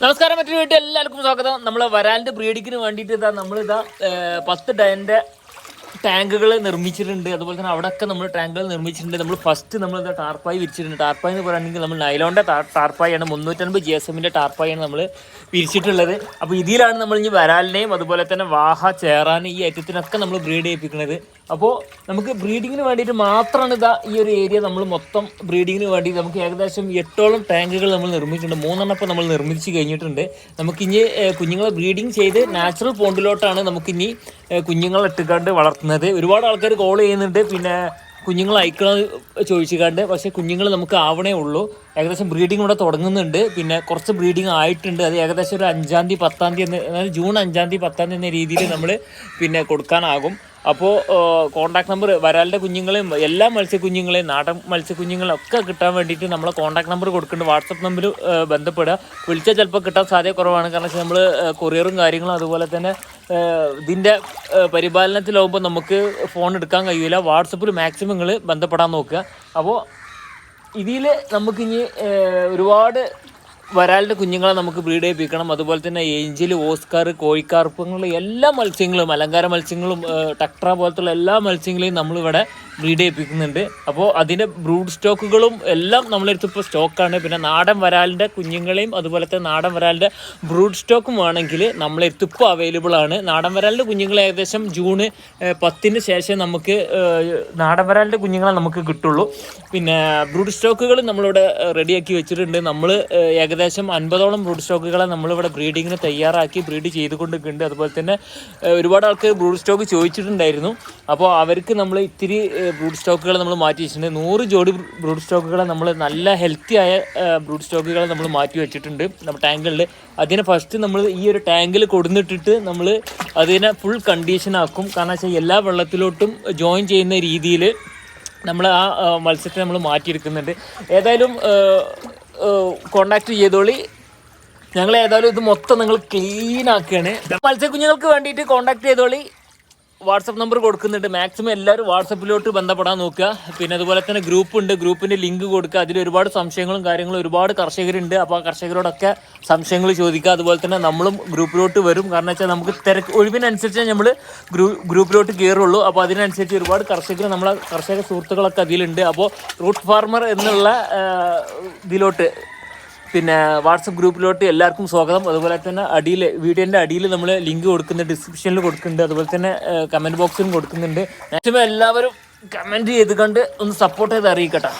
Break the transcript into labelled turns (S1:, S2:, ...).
S1: നമസ്കാരം മറ്റൊരു വീട്ടിൽ എല്ലാവർക്കും സ്വാഗതം. നമ്മൾ വരാലിന്റെ ബ്രീഡിങ്ങിന് വേണ്ടിയിട്ട് ഇതാ നമ്മളിതാ പത്ത് ഡയന്റെ ടാങ്കുകൾ നിർമ്മിച്ചിട്ടുണ്ട്. അതുപോലെ തന്നെ അവിടെയൊക്കെ നമ്മൾ ടാങ്കുകൾ നിർമ്മിച്ചിട്ടുണ്ട്. നമ്മൾ ഫസ്റ്റ് നമ്മൾ എന്താ ടാർപ്പായി വിരിച്ചിട്ടുണ്ട്. ടാർപ്പായി എന്ന് പറയുകയാണെങ്കിൽ നമ്മൾ നൈലോണിന്റെ ടാർപ്പായാണ് മുന്നൂറ്റൻപത് ജി എസ് എമ്മിന്റെ ടാർപ്പായാണ് നമ്മൾ വിരിച്ചിട്ടുള്ളത്. അപ്പോൾ ഇതിലാണ് നമ്മൾ ഇനി വരാലിനെയും അതുപോലെ തന്നെ വാഹ ചേറാൻ ഈ ഐറ്റത്തിനൊക്കെ നമ്മൾ ബ്രീഡ് ചെയ്യിപ്പിക്കുന്നത്. അപ്പോൾ നമുക്ക് ബ്രീഡിങ്ങിന് വേണ്ടിയിട്ട് മാത്രമാണ് ഇതാ ഈ ഒരു ഏരിയ നമ്മൾ മൊത്തം ബ്രീഡിങ്ങിന് വേണ്ടി നമുക്ക് ഏകദേശം എട്ടോളം ടാങ്കുകൾ നമ്മൾ നിർമ്മിച്ചിട്ടുണ്ട്. മൂന്നെണ്ണം ഇപ്പോൾ നമ്മൾ നിർമ്മിച്ച് കഴിഞ്ഞിട്ടുണ്ട്. നമുക്കിനി കുഞ്ഞുങ്ങളെ ബ്രീഡിങ് ചെയ്ത് നാച്ചുറൽ പോണ്ടിലോട്ടാണ് നമുക്കിനി കുഞ്ഞുങ്ങളെ ഇട്ടുകൊണ്ട് വളർത്തുന്നത്. ഒരുപാട് ആൾക്കാർ കോൾ ചെയ്യുന്നുണ്ട്. പിന്നെ കുഞ്ഞുങ്ങൾ അയക്കണം ചോദിച്ചുകൊണ്ട്. പക്ഷേ കുഞ്ഞുങ്ങൾ നമുക്ക് ആവണേ ഉള്ളൂ. ഏകദേശം ബ്രീഡിംഗ് ഇവിടെ തുടങ്ങുന്നുണ്ട്. പിന്നെ കുറച്ച് ബ്രീഡിംഗ് ആയിട്ടുണ്ട്. അത് ഏകദേശം ഒരു അഞ്ചാം തീയതി പത്താം തീയതി എന്ന അതായത് ജൂൺ അഞ്ചാം തീയതി പത്താം തീയതി എന്ന രീതിയിൽ നമ്മൾ പിന്നെ കൊടുക്കാനാകും. അപ്പോൾ കോൺടാക്ട് നമ്പർ വരാലിന്റെ കുഞ്ഞുങ്ങളെയും എല്ലാ മത്സ്യക്കുഞ്ഞുങ്ങളെയും നാടൻ മത്സ്യക്കുഞ്ഞുങ്ങളെയും ഒക്കെ കിട്ടാൻ വേണ്ടിയിട്ട് നമ്മളെ കോൺടാക്ട് നമ്പർ കൊടുക്കുന്നുണ്ട്. വാട്സപ്പ് നമ്പർ ബന്ധപ്പെടുക. വിളിച്ചാൽ ചിലപ്പോൾ കിട്ടാൻ സാധ്യത കുറവാണ്. കാരണം വെച്ചാൽ നമ്മൾ കൊറിയറും കാര്യങ്ങളും അതുപോലെ തന്നെ ഇതിന്റെ പരിപാലനത്തിലാവുമ്പോൾ നമുക്ക് ഫോൺ എടുക്കാൻ കഴിയില്ല വാട്സപ്പിൽ മാക്സിമം നിങ്ങൾ ബന്ധപ്പെടാൻ നോക്കുക. അപ്പോൾ ഇതിൽ നമുക്കിനി ഒരുപാട് വരാലിന്റെ കുഞ്ഞുങ്ങളെ നമുക്ക് ബ്രീഡ് ചെയ്യിപ്പിക്കണം അതുപോലെ തന്നെ ഏഞ്ചൽ ഓസ്കാർ കോഴിക്കാർപ്പങ്ങൾ എല്ലാ മത്സ്യങ്ങളും അലങ്കാര മത്സ്യങ്ങളും ടക്ട്ര പോലത്തുള്ള എല്ലാ മത്സ്യങ്ങളെയും നമ്മളിവിടെ ബ്രീഡ് ചെയ്യിപ്പിക്കുന്നുണ്ട് അപ്പോൾ അതിന്റെ ബ്രൂഡ് സ്റ്റോക്കുകളും എല്ലാം നമ്മളെടുത്ത് ഇപ്പോൾ സ്റ്റോക്കാണ്. പിന്നെ നാടൻ വരാലിന്റെ കുഞ്ഞുങ്ങളെയും അതുപോലെ തന്നെ നാടൻ വരാലിന്റെ ബ്രൂഡ് സ്റ്റോക്കും വേണമെങ്കിൽ നമ്മളെടുത്ത് ഇപ്പോൾ അവൈലബിൾ ആണ് നാടൻ വരാലിന്റെ കുഞ്ഞുങ്ങൾ ഏകദേശം ജൂണ് പത്തിന് ശേഷം നമുക്ക് നാടൻ വരാലിന്റെ കുഞ്ഞുങ്ങളെ നമുക്ക് കിട്ടുള്ളൂ. പിന്നെ ബ്രൂഡ് സ്റ്റോക്കുകൾ നമ്മളിവിടെ റെഡിയാക്കി വെച്ചിട്ടുണ്ട്. നമ്മൾ ഏകദേശം അൻപതോളം ബ്രൂഡ് സ്റ്റോക്കുകളെ നമ്മളിവിടെ ബ്രീഡിങ്ങിന് തയ്യാറാക്കി ബ്രീഡ് ചെയ്തുകൊണ്ടിരിക്കുന്നുണ്ട്. അതുപോലെ തന്നെ ഒരുപാട് ആൾക്ക് ബ്രൂഡ് സ്റ്റോക്ക് ചോദിച്ചിട്ടുണ്ടായിരുന്നു. അപ്പോൾ അവർക്ക് നമ്മൾ ഇത്തിരി ബ്രൂഡ് സ്റ്റോക്കുകൾ നമ്മൾ മാറ്റി വെച്ചിട്ടുണ്ട്. നൂറ് ജോഡി ബ്രൂഡ് സ്റ്റോക്കുകളെ നമ്മൾ നല്ല ഹെൽത്തി ആയ ബ്രൂഡ് സ്റ്റോക്കുകളെ നമ്മൾ മാറ്റി വെച്ചിട്ടുണ്ട്. നമ്മുടെ ടാങ്കുകളിൽ അതിനെ ഫസ്റ്റ് നമ്മൾ ഈ ഒരു ടാങ്കിൽ കൊടുന്നിട്ടിട്ട് നമ്മൾ അതിനെ ഫുൾ കണ്ടീഷൻ ആക്കും. കാരണം വെച്ചാൽ എല്ലാ വെള്ളത്തിലോട്ടും ജോയിൻ ചെയ്യുന്ന രീതിയിൽ നമ്മൾ ആ, മത്സ്യത്തെ നമ്മൾ മാറ്റിയെടുക്കുന്നുണ്ട്. ഏതായാലും കോണ്ടാക്ട് ചെയ്തോളി. ഞങ്ങൾ ഏതായാലും ഇത് മൊത്തം നിങ്ങൾ ക്ലീൻ ആക്കുകയാണ്. മത്സ്യക്കുഞ്ഞുങ്ങൾക്ക് വേണ്ടിയിട്ട് കോണ്ടാക്ട് ചെയ്തോളി. വാട്സപ്പ് നമ്പർ കൊടുക്കുന്നുണ്ട്. മാക്സിമം എല്ലാവരും വാട്സപ്പിലോട്ട് ബന്ധപ്പെടാൻ നോക്കുക. പിന്നെ അതുപോലെ തന്നെ ഗ്രൂപ്പ് ഉണ്ട്. ഗ്രൂപ്പിന്റെ ലിങ്ക് കൊടുക്കുക. അതിൽ ഒരുപാട് സംശയങ്ങളും കാര്യങ്ങളും ഒരുപാട് കർഷകരുണ്ട്. അപ്പോൾ ആ കർഷകരോടൊക്കെ സംശയങ്ങൾ ചോദിക്കുക. അതുപോലെ തന്നെ നമ്മളും ഗ്രൂപ്പിലോട്ട് വരും. കാരണം വെച്ചാൽ നമുക്ക് തിരക്ക് ഒഴിവിനനുസരിച്ച് നമ്മൾ ഗ്രൂ ഗ്രൂപ്പിലോട്ട് കയറുള്ളൂ അപ്പോൾ അതിനനുസരിച്ച് ഒരുപാട് കർഷകർ നമ്മളെ കർഷക സുഹൃത്തുക്കളൊക്കെ അതിലുണ്ട്. അപ്പോൾ റൂട്ട് ഫാർമർ എന്നുള്ള ഇതിലോട്ട് പിന്നെ വാട്സപ്പ് ഗ്രൂപ്പിലോട്ട് എല്ലാവർക്കും സ്വാഗതം. അതുപോലെ തന്നെ അടിയിൽ വീഡിയോന്റെ അടിയിൽ നമ്മൾ ലിങ്ക് കൊടുക്കുന്നുണ്ട് ഡിസ്ക്രിപ്ഷനിൽ കൊടുക്കുന്നുണ്ട് അതുപോലെ തന്നെ കമന്റ് ബോക്സിലും കൊടുക്കുന്നുണ്ട്. മാക്സിമം എല്ലാവരും കമന്റ് ചെയ്ത് കണ്ട് ഒന്ന് സപ്പോർട്ട് ചെയ്ത് അറിയിക്കട്ടെ.